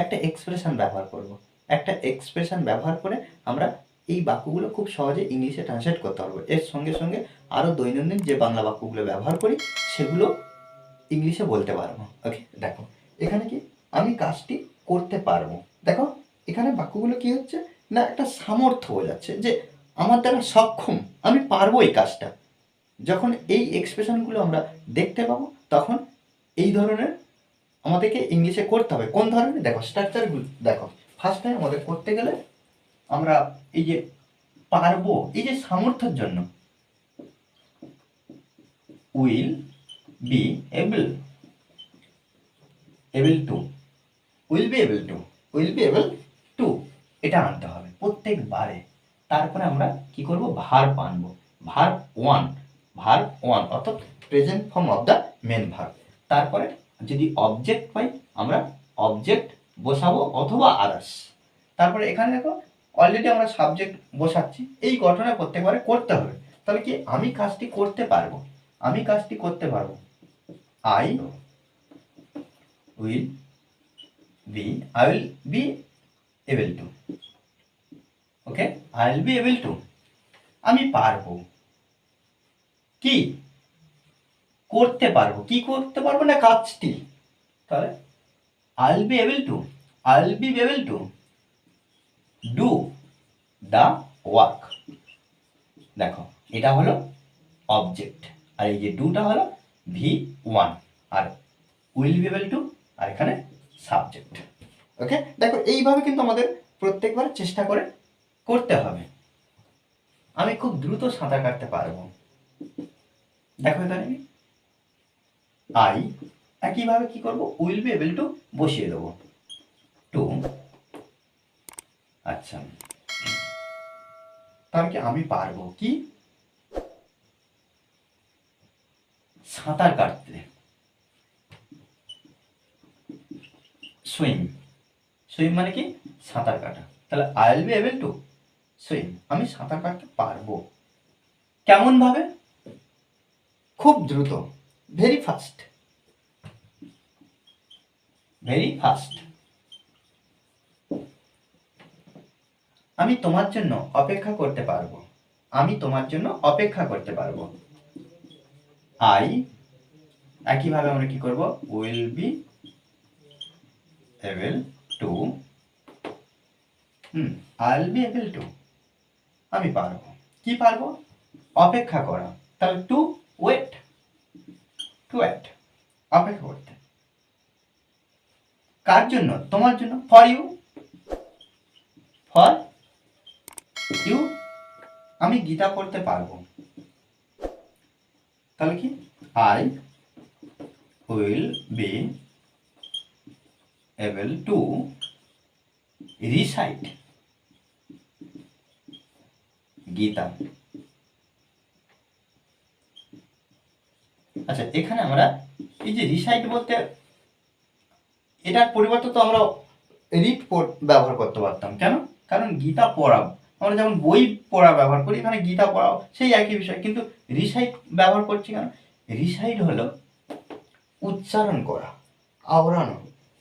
একটা এক্সপ্রেশন ব্যবহার করব। একটা এক্সপ্রেশন ব্যবহার করে আমরা এই বাক্যগুলো খুব সহজে ইংলিশে ট্রান্সলেট করতে পারব। এর সঙ্গে সঙ্গে আরও দৈনন্দিন যে বাংলা বাক্যগুলো ব্যবহার করি, সেগুলো ইংলিশে বলতে পারব। ওকে দেখো, এখানে কি আমি কাজটি করতে পারব? দেখো, এখানে বাক্যগুলো কি হচ্ছে? না, একটা সামর্থ্য বোঝাচ্ছে যে আমার দ্বারা সক্ষম, আমি পারব এই কাজটা। যখন এই এক্সপ্রেশনগুলো আমরা দেখতে পাবো, তখন এই ধরনের আমাদেরকে ইংলিশে করতে হবে। কোন ধরনের? দেখো স্ট্রাকচারগুলো দেখো। ফার্স্ট টাইম আমাদের করতে গেলে আমরা এই যে পারব, এই যে সামর্থ্যের জন্য will be able able to will be able to will be able to এটা আনতে হবে প্রত্যেকবারে। তারপরে আমরা কি করব? ভার আনব। ভার ওয়ান ভার ওয়ান অর্থাৎ present form of the main verb তারপরে যদি অবজেক্ট পাই, আমরা অবজেক্ট বসাবো অথবা আদার্স তারপরে এখানে দেখো অলরেডি আমরা সাবজেক্ট বসাচ্ছি, এই ঘটনা প্রত্যেকবারে করতে হবে। তাহলে কি আমি কাজটি করতে পারব? আমি কাজটি করতে পারব। I will be I will be able to okay I will be able to আমি পারব। কি? করতে পারব। কি করতে পারব না কাজটি? তাহলে I will be able to I will be able to do the work দেখো, এটা হলো অবজেক্ট আর এই যে ডুটা হলো ভি ওয়ান আর উইল বি এবল টু আর এখানে সাবজেক্ট ওকে দেখো, এইভাবে কিন্তু আমাদের প্রত্যেকবার চেষ্টা করে করতে হবে। আমি খুব দ্রুত সাঁতার কাটতে পারব। দেখো এখানে। আই একইভাবে কি করব? উইল বি এবল টু বসিয়ে দেবো। টু আচ্ছা। তাহলে কি আমি পারব কি? সাঁতার কাটতে। সুইম সুইম মানে কি? সাঁতার কাটা। তাহলে I will be able to swim আমি সাঁতার কাটতে পারব। কেমন ভাবে খুব দ্রুত। ভেরি ফাস্ট ভেরি ফাস্ট আমি তোমার জন্য অপেক্ষা করতে পারব। আমি তোমার জন্য অপেক্ষা করতে পারব। আই একইভাবে আমরা কি করব? Will be able to hmm I will be able to আমি পারব। কি পারব? অপেক্ষা করা। তাহলে টু ওয়েট টু ওয়েট অপেক্ষা করতে কার জন্য? তোমার জন্য? ফর ইউ ফর ইউ আমি গীতা পড়তে পারব। তাহলে কি? I will be able to recite Gita. আচ্ছা এখানে আমরা এই যে রিসাইট বলতে এটার পরিবর্তে তো আমরা রিড ব্যবহার করতে পারতাম। কেন? কারণ গীতা পড়া আমরা যেমন বই পড়া ব্যবহার করি, এখানে গীতা পড়াও, সেই একই বিষয়। কিন্তু রিসাইট ব্যবহার করছি কেন? রিসাইট হলো উচ্চারণ করা, আওড়ানো।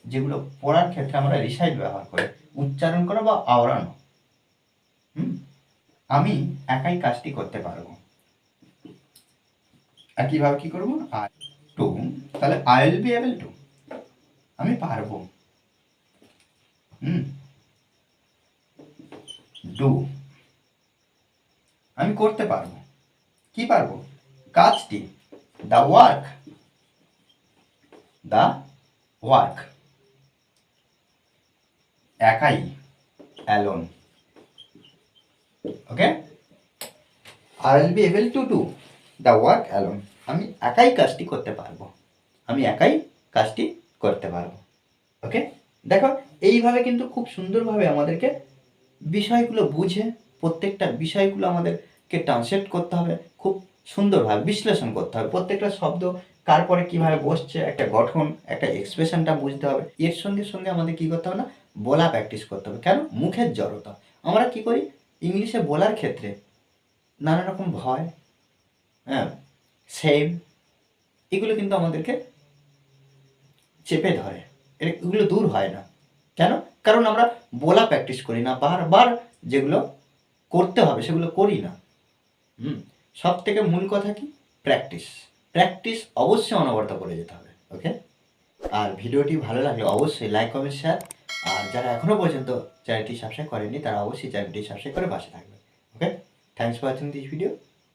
যেগুলো পড়ার ক্ষেত্রে আমরা রিসাইট ব্যবহার করি, উচ্চারণ করা বা আওড়ানো। আমি একাই কাজটি করতে পারব। একইভাবে কি করব? আই টু তাহলে I will be able to আমি পারব। হুম। ডু আমি করতে পারব। কি পারব? কাজটি। দ্য ওয়ার্ক দ্য ওয়ার্ক একাই। Alone okay I will be able to do the work alone আমি একাই কাজটি করতে পারব। আমি একাই কাজটি করতে পারব। ওকে দেখো, এইভাবে কিন্তু খুব সুন্দরভাবে আমাদেরকে বিষয়গুলো বুঝে, প্রত্যেকটা বিষয়গুলো আমাদেরকে ট্রান্সলেট করতে হবে। খুব সুন্দরভাবে বিশ্লেষণ করতে হবে। প্রত্যেকটা শব্দ কার পরে কীভাবে বসছে, একটা গঠন, একটা এক্সপ্রেশনটা বুঝতে হবে। এর সঙ্গে সঙ্গে আমাদের কী করতে হবে না? বলা প্র্যাকটিস করতে হবে। কেন? মুখের জড়তা। আমরা কি করি? ইংলিশে বলার ক্ষেত্রে নানা রকম ভয় হ্যাঁ সেম এগুলো কিন্তু আমাদেরকে চেপে ধরে। এগুলো দূর হয় না। কেন? কারণ আমরা বলা প্র্যাকটিস করি না, বারবার যেগুলো করতে হবে সেগুলো করি না। হুম সব থেকে মূল কথা কি? প্র্যাকটিস প্র্যাকটিস অবশ্যই অনবরত করে যেতে হবে ওকে আর ভিডিওটি ভালো লাগলে অবশ্যই লাইক কমেন্ট শেয়ার আর যারা এখনও পর্যন্ত চ্যানেলটি সাবস্ক্রাইব করেনি তারা অবশ্যই চ্যানেলটি সাবস্ক্রাইব করে পাশে থাকবে okay thanks for watching this video